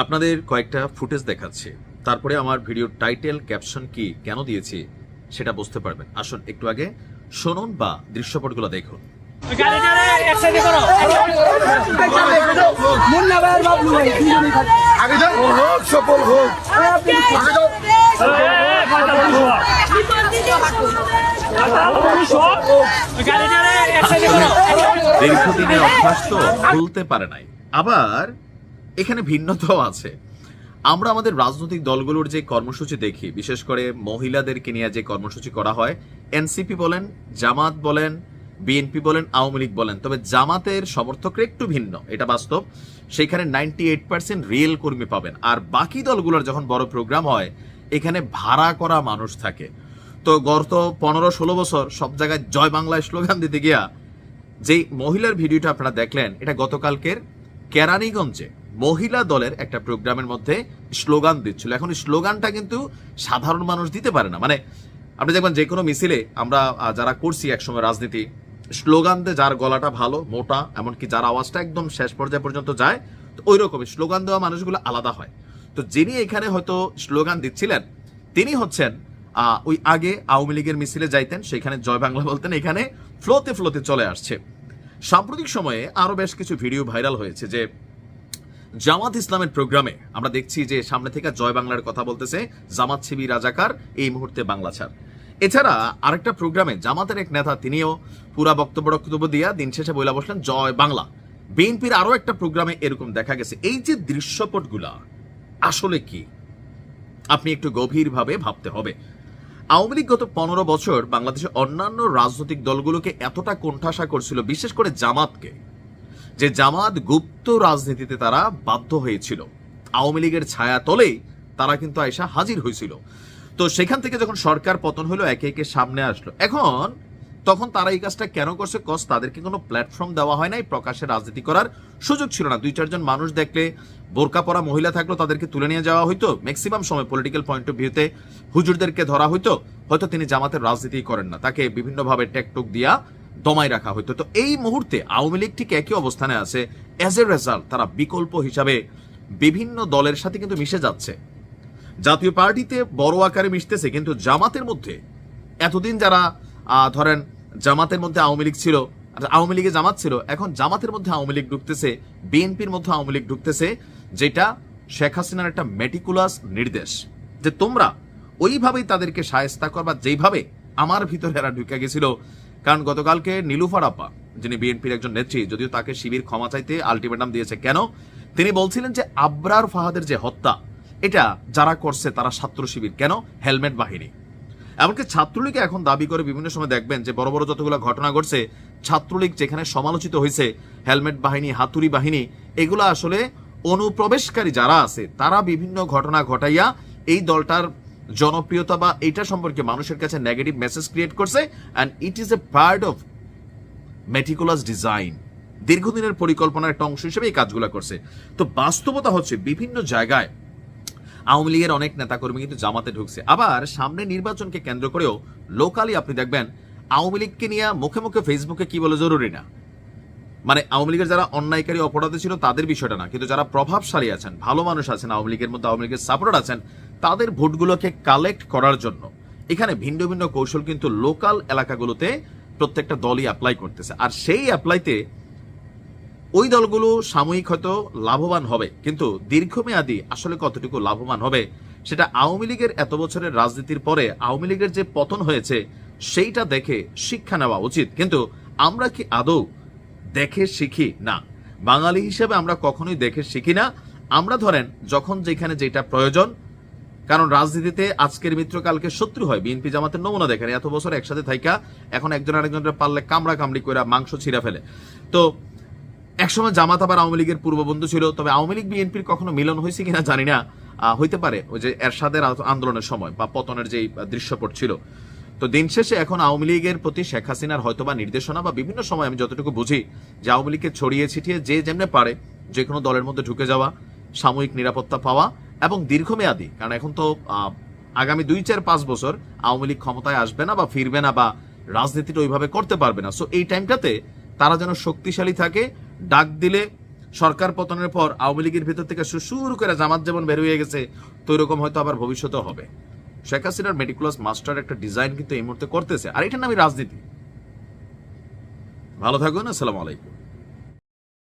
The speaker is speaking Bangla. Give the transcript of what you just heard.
আপনাদের কয়েকটা ফুটেজ দেখাচ্ছি। তারপরে আমার ভিডিওর টাইটেল ক্যাপশন কি কেন দিয়েছি সেটা বুঝতে পারবেন। আসুন একটু আগে শুনুন বা দৃশ্যপটগুলো দেখুন। সফল হোক দীর্ঘদিনের অভ্যাস তো ভুলতে পারে নাই। আবার এখানে ভিন্নতাও আছে। আমরা আমাদের রাজনৈতিক দলগুলোর যে কর্মসূচি দেখি, বিশেষ করে মহিলাদেরকে নিয়ে যে কর্মসূচি করা হয়, এনসিপি বলেন, জামাত বলেন, বিএনপি বলেন, আওয়ামী লীগ বলেন, তবে জামাতের সমর্থকরা একটু ভিন্ন, এটা বাস্তব। সেখানে নাইনটি এইট পার্সেন্ট রিয়েল কর্মী পাবেন, আর বাকি দলগুলোর যখন বড় প্রোগ্রাম হয়, এখানে ভাড়া করা মানুষ থাকে। তো গত পনেরো ষোলো বছর সব জায়গায় জয় বাংলায় স্লোগান দিতে গিয়া, যেই মহিলার ভিডিওটা আপনারা দেখলেন, এটা গতকালকের কেরানীগঞ্জে মহিলা দলের একটা প্রোগ্রামের মধ্যে স্লোগান দিচ্ছিল। এখন স্লোগানটা কিন্তু সাধারণ মানুষ দিতে পারে না। মানে আপনি দেখবেন যে কোনো মিছিলে আমরা যারা করছি একসময় রাজনীতি, স্লোগান দিয়ে যার গলাটা ভালো, মোটা, এমনকি যার আওয়াজটা একদম শেষ পর্যায়ে পর্যন্ত যায়, তো ওই রকমই স্লোগান দেওয়া মানুষগুলো আলাদা হয়। তো যিনি এখানে হয়তো স্লোগান দিচ্ছিলেন, তিনি হচ্ছেন ওই আগে আওয়ামী লীগের মিছিলে যাইতেন, সেখানে জয় বাংলা বলতেন, এখানে ফ্লোতে ফ্লোতে চলে আসছে। সাম্প্রতিক সময়ে আরও বেশ কিছু ভিডিও ভাইরাল হয়েছে যে জামাত ইসলামের প্রোগ্রামে আমরা দেখছি যে সামনে থেকে জয় বাংলার কথা বলতেছে জামাত শিবি রাজাকার, এই মুহূর্তে বাংলা ছাড়। এছাড়া আরেকটা প্রোগ্রামে জামাতের এক নেতা, তিনিও পুরা বক্তব্য বক্তব্য দিয়া দিন শেষে বইলা বসলেন, জয় বাংলা। বিএনপির আরও একটা প্রোগ্রামে এরকম দেখা গেছে। এই যে দৃশ্যপটগুলা, আসলে কি? আপনি একটু গভীরভাবে ভাবতে হবে। আওয়ামী লীগ গত পনেরো বছর বাংলাদেশের অন্যান্য রাজনৈতিক দলগুলোকে এতটা কোণঠাসা করছিল, বিশেষ করে জামাতকে। যে জামাত গুপ্ত রাজনীতিতে তারা বাধ্য হয়েছিল। আওয়ামী লীগের ছায়া তলেই তারা কিন্তু আয়সা হাজির হয়েছিল। তো সেখান থেকে যখন সরকার পতন হলো, একে একে সামনে আসলো। এখন তখন তারা এই কাজটা কেন করছে? কজ তাদেরকে কোনো প্ল্যাটফর্ম দেওয়া হয় নাই, প্রকাশ্যে রাজনীতি করার সুযোগ ছিল না। দুই চারজন মানুষ দেখলে বোরকা পরা মহিলা থাকল, তাদেরকে তুলে নিয়ে যাওয়া হইতো। ম্যাক্সিমাম সময় পলিটিক্যাল পয়েন্ট অফ ভিউতে হুজুরদেরকে ধরা হইতো। হয়তো তিনি জামাতের রাজনীতি করেন না। তাকে বিভিন্নভাবে টেকটুক দিয়া দমাই রাখা হইতো। তো এই মুহূর্তে আওয়ামী লীগ ঠিক একই অবস্থানে আছে। অ্যাজ এ রেজাল্ট তারা বিকল্প হিসাবে বিভিন্ন দলের সাথে কিন্তু মিশে যাচ্ছে। জাতীয় পার্টিতে বড় আকারে মিশতেছে, কিন্তু জামাতের মধ্যে এতদিন যারা ধরেন জামাতের মধ্যে আওয়ামী লীগ ছিল আওয়ামী লীগে জামাত ছিল, এখন জামাতের মধ্যে আওয়ামী লীগ ঢুকতেছে, বিএনপির মধ্যে আওয়ামী লীগ ঢুকতেছে, যেটা শেখ হাসিনার একটা মেটিকুলাস নির্দেশ যে তোমরা ওইভাবেই তাদেরকে সায়স্তা করবা, যেইভাবে আমার ভিতরে এরা ঢুকে গেছিল কারণ গতকালকে নীলুফার আপা যিনি বিএনপির একজন নেত্রী, যদিও তাকে শিবির ক্ষমা চাইতে আলটিমেটাম দিয়েছে কেন, তিনি বলছিলেন যে আবরার ফাহাদের যে হত্যা, এটা যারা করছে তারা ছাত্র শিবির, কেন? হেলমেট বাহিনী। এমনকি ছাত্রলীগ এখন দাবি করে বিভিন্ন সময় দেখবেন যে বড় বড় যতগুলো ঘটনা ঘটছে, ছাত্রলীগ যেখানে সমালোচিত হয়েছে, হেলমেট বাহিনী, হাতুড়ি বাহিনী, এগুলো আসলে অনুপ্রবেশকারী যারা আছে, তারা বিভিন্ন ঘটনা ঘটাইয়া এই দলটার জনপ্রিয়তা বা এইটা সম্পর্কে মানুষের কাছে নেগেটিভ মেসেজ ক্রিয়েট করছে and it is a part of meticulous design দীর্ঘদিনের পরিকল্পনার একটা অংশ হিসেবে এই কাজগুলো করছে। তো বাস্তবতা হচ্ছে বিভিন্ন জায়গায় আওয়ামী লীগের অনেক নেতাকর্মী কিন্তু জামাতে ঢুকছে। আবার সামনে নির্বাচনকে কেন্দ্র করেও লোকালি আপনি দেখবেন আওয়ামী লীগকে নিয়ে মুখে মুখে ফেসবুকে কি বলে জরুরি না। মানে আওয়ামী লীগের যারা অন্যায়কারী অপরাধী ছিল তাদের বিষয়টা না। কিন্তু যারা প্রভাবশালী আছেন, ভালো মানুষ আছেন, আওয়ামী লীগের মধ্যে আওয়ামী লীগের সাপোর্টার আছেন তাদের ভোটগুলোকে কালেক্ট করার জন্য। এখানে ভিন্ন ভিন্ন কৌশল কিন্তু লোকাল এলাকাগুলোতে প্রত্যেকটা দলই অ্যাপ্লাই করতেছে। আর সেই অ্যাপ্লাইতে ওই দলগুলো সাময়িক হয়তো লাভবান হবে, কিন্তু দীর্ঘমেয়াদী আসলে কতটুকু লাভবান হবে, সেটা আওয়ামী লীগের এত বছরের রাজনীতির পরে আওয়ামী লীগের যে পতন হয়েছে, সেইটা দেখে শিক্ষা নেওয়া উচিত। কিন্তু আমরা কি আদৌ দেখে শিখি? না। বাঙালি হিসেবে আমরা কখনোই দেখে শিখি না। আমরা ধরেন, যখন যেখানে যেটা প্রয়োজন কারণ রাজনীতিতে আজকের মিত্র কালকে শত্রু হয়। বিএনপি জামাতের নমুনা দেখেন, এত বছর একসাথে থাইকা এখন একজন আরেকজনের পারলে কামড়া কামড়ি করে মাংস ছিঁড়া ফেলে। তো একসময় জামাত আবার আওয়ামী লীগের পূর্ববন্ধু ছিল, তবে আওয়ামী লীগ বিএনপির কখনো মিলন হয়েছে কিনা জানি না। হইতে পারে ওই যে এরশাদের আন্দোলনের সময় বা পতনের যে দৃশ্যপট ছিল। তো দিন শেষে এখন আওয়ামী লীগের প্রতি শেখ হাসিনার হয়তোবা নির্দেশনা বা বিভিন্ন সময় আমি যতটুকু বুঝি যে আওয়ামী লীগকে ছড়িয়ে ছিটিয়ে যে যেমনে পারে যে কোনো দলের মধ্যে ঢুকে যাওয়া, সাময়িক নিরাপত্তা পাওয়া এবং দীর্ঘমেয়াদী, কারণ এখন তো আগামী দুই চার পাঁচ বছর আওয়ামী লীগ ক্ষমতায় আসবে না বা ফিরবে না বা রাজনীতিটা ওইভাবে করতে পারবে না। সো এই টাইমটাতে তারা যেন শক্তিশালী থাকে, ডাক দিলে সরকার পতনের পর আওয়ামী লীগের ভিতর থেকে সুসুর করে জামাত যেমন বের হয়ে গেছে, তো এরকম হয়তো আবার ভবিষ্যতেও হবে। শেখ হাসিনার মেডিকুলাস মাস্টার একটা ডিজাইন কিন্তু এই মুহূর্তে করতেছে। আর এটার নামই রাজনীতি। ভালো থাকুন, আসসালামু আলাইকুম।